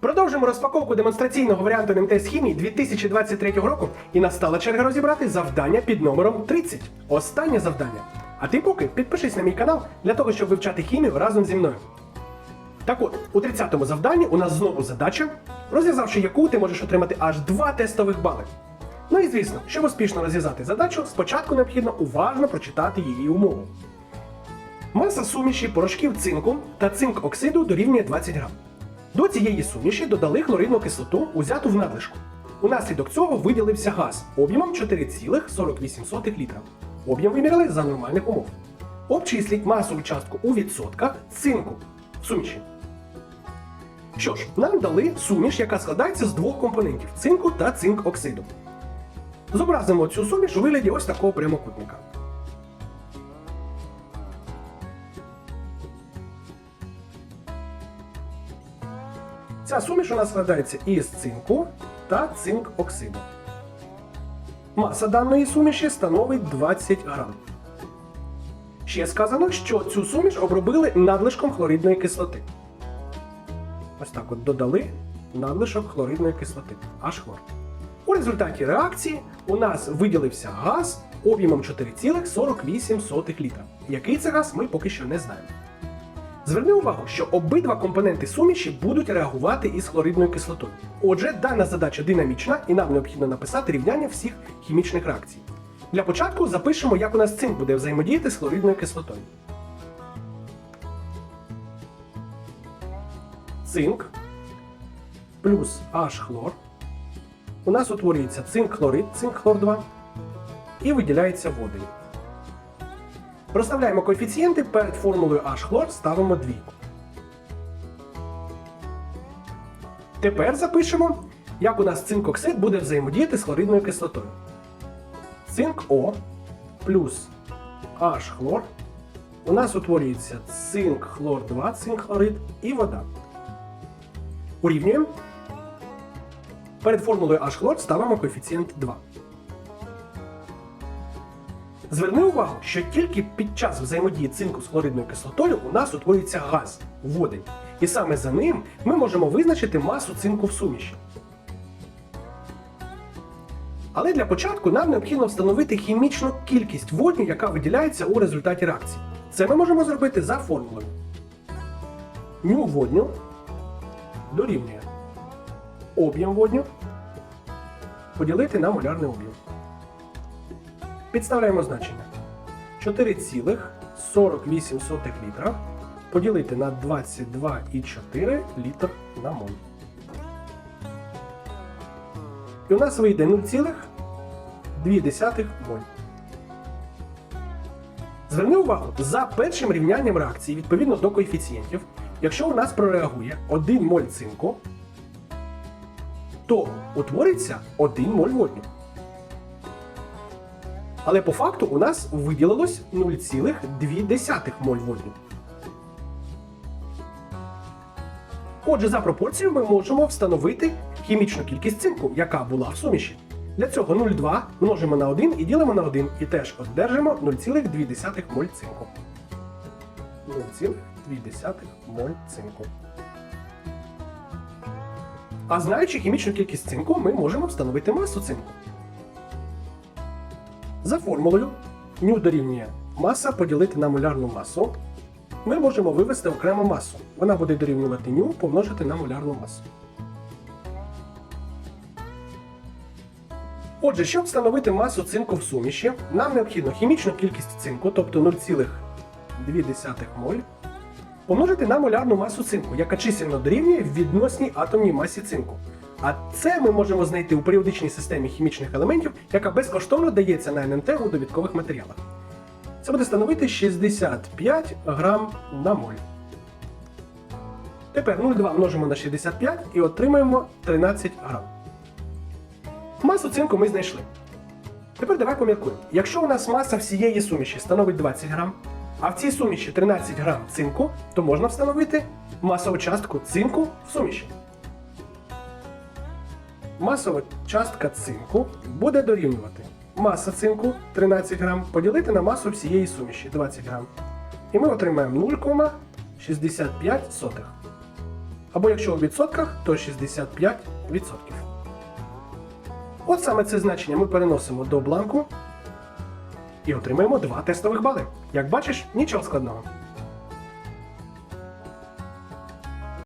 Продовжимо розпаковку демонстраційного варіанту НМТ хімії 2023 року і настала черга розібрати завдання під номером 30. Останнє завдання. А ти поки підпишись на мій канал для того, щоб вивчати хімію разом зі мною. Так от, у 30-му завданні у нас знову задача, розв'язавши яку ти можеш отримати аж два тестових бали. Ну і звісно, щоб успішно розв'язати задачу, спочатку необхідно уважно прочитати її умову. Маса суміші порошків цинку та цинк оксиду дорівнює 20 грам. До цієї суміші додали хлоридну кислоту, узяту в надлишку. Унаслідок цього виділився газ об'ємом 4,48 літра. Об'єм виміряли за нормальних умов. Обчисліть масову частку у відсотках цинку в суміші. Що ж, нам дали суміш, яка складається з двох компонентів цинку та цинк оксиду. Зобразимо цю суміш у вигляді ось такого прямокутника. Ця суміш у нас складається із цинку та цинк оксиду. Маса даної суміші становить 20 грам. Ще сказано, що цю суміш обробили надлишком хлоридної кислоти. Ось так от додали надлишок хлоридної кислоти, аж хлор. У результаті реакції у нас виділився газ об'ємом 4,48 літра. Який це газ, ми поки що не знаємо. Зверни увагу, що обидва компоненти суміші будуть реагувати із хлоридною кислотою. Отже, дана задача динамічна і нам необхідно написати рівняння всіх хімічних реакцій. Для початку запишемо, як у нас цинк буде взаємодіяти з хлоридною кислотою. Цинк плюс H хлор. У нас утворюється цинк хлорид, цинк хлор 2 і виділяється водою. Розставляємо коефіцієнти перед формулою H хлор ставимо двійку. Тепер запишемо, як у нас цинк-оксид буде взаємодіяти з хлоридною кислотою. Цинк О плюс H хлор. У нас утворюється цинк хлор 2, цинк хлорид і вода. Урівнюємо. Перед формулою H хлор ставимо коефіцієнт 2. Зверни увагу, що тільки під час взаємодії цинку з хлоридною кислотою у нас утворюється газ водень. І саме за ним ми можемо визначити масу цинку в суміші. Але для початку нам необхідно встановити хімічну кількість водню, яка виділяється у результаті реакції. Це ми можемо зробити за формулою. Ню водню дорівнює об'єм водню поділити на молярний об'єм. Підставляємо значення. 4,48 літра поділити на 22,4 літр на моль. І у нас вийде 0,2 моль. Зверни увагу, за першим рівнянням реакції відповідно до коефіцієнтів, якщо у нас прореагує 1 моль цинку, то утвориться 1 моль водню. Але по факту у нас виділилось 0,2 моль водню. Отже, за пропорцією ми можемо встановити хімічну кількість цинку, яка була в суміші. Для цього 0,2 множимо на 1 і ділимо на 1 і теж одержимо 0,2 моль цинку. 0,2 моль цинку. А знаючи хімічну кількість цинку, ми можемо встановити масу цинку. За формулою ню дорівнює маса поділити на молярну масу. Ми можемо вивести окрему масу. Вона буде дорівнювати ню помножити на молярну масу. Отже, щоб встановити масу цинку в суміші, нам необхідно хімічну кількість цинку, тобто 0,2 моль, помножити на молярну масу цинку, яка чисельно дорівнює відносній атомній масі цинку. А це ми можемо знайти у періодичній системі хімічних елементів, яка безкоштовно дається на НМТ у довідкових матеріалах. Це буде становити 65 грам на моль. Тепер 0,2 множимо на 65 і отримаємо 13 грам. Масу цинку ми знайшли. Тепер давай поміркуємо. Якщо у нас маса всієї суміші становить 20 грам, а в цій суміші 13 грам цинку, то можна встановити масову частку цинку в суміші. Масова частка цинку буде дорівнювати маса цинку 13 грам поділити на масу всієї суміші 20 грам. І ми отримаємо 0,65. Або якщо у відсотках, то 65%. От саме це значення ми переносимо до бланку і отримаємо 2 тестових бали. Як бачиш, нічого складного.